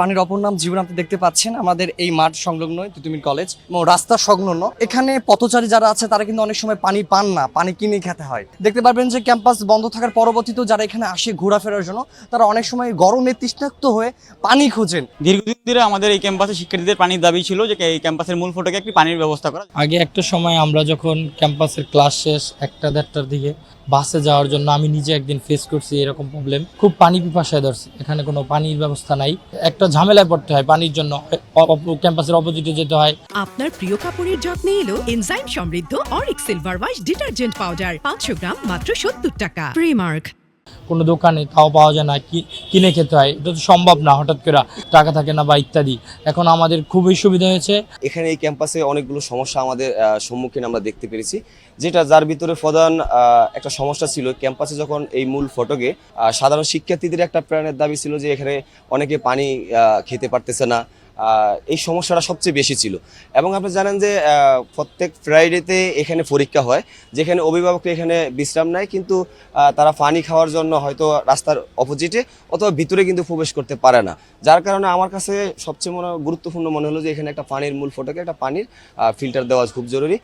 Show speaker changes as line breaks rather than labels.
পানির অপর নাম জীবন আপনি দেখতে পাচ্ছেন। আমাদের এই মাঠ সংলগ্ন তিতুমির কলেজ এবং রাস্তা সংলগ্ন। এখানে পথচারী যারা আছে তারা কিন্তু অনেক সময় পানি পান না পানি কিনে খেতে হয়। দেখতে পারবেন যে ক্যাম্পাস বন্ধ থাকার পরবর্তীতেও যারা এখানে আসে ঘোরাফেরার জন্য তারা অনেক সময় গরমে তৃষ্ণাক্ত হয়ে পানি খোঁজেন।
দীর্ঘদিন ধরে আমাদের এই ক্যাম্পাসে শিক্ষার্থীদের পানির দাবি ছিল যে এই ক্যাম্পাসের মূল ফটকে একটি পানির ব্যবস্থা করা
আগে একটা সময় আমরা যখন ক্যাম্পাসের ক্লাস শেষ একটা দেড়টার দিকে বাসে যাওয়ার জন্য আমি নিজে একদিন ফেস করছি এরকম প্রবলেম খুব পানি পিপাসায় ধরছে এখানে কোনো পানির ব্যবস্থা নাই। একটা ঝামেলায় পড়তে হয় পানির জন্য ক্যাম্পাসের অপোজিটে যেতে হয়।
আপনার প্রিয় কাপড়ের যত্নে এলো এনজাইম সমৃদ্ধ অরিক সিলভার ওয়াশ ডিটারজেন্ট পাউডার, পাঁচশো গ্রাম মাত্র সত্তর টাকা। প্রিমার্ক
কোনো দোকানে তাও পাওয়া যায় না কিনে খেতে হয়। এটা তো সম্ভব না, হঠাৎ করে টাকা থাকে না বা ইত্যাদি। এখন আমাদের খুবই সুবিধা হয়েছে।
এখানে এই ক্যাম্পাসে অনেকগুলো সমস্যা আমাদের সম্মুখীন আমরা দেখতে পেরেছি। যেটা যার ভিতরে প্রধান একটা সমস্যা ছিল, ক্যাম্পাসে যখন এই মূল ফটকে সাধারণ শিক্ষার্থীদের একটা প্রাণের দাবি ছিল যে এখানে অনেকে পানি খেতে পারতেছে না। এই সমস্যাটা সবচেয়ে বেশি ছিল। এবং আপনি জানেন যে প্রত্যেক ফ্রাইডেতে এখানে পরীক্ষা হয়, যেখানে অভিভাবকরা এখানে বিশ্রাম নেয়, কিন্তু তারা পানি খাওয়ার জন্য হয়তো রাস্তার অপোজিটে অথবা ভিতরে কিন্তু প্রবেশ করতে পারে না। যার কারণে আমার কাছে সবচেয়ে মনে গুরুত্বপূর্ণ মনে হলো যে, এখানে একটা পানির মূল ফটকে একটা পানির ফিল্টার দেওয়া খুব জরুরি।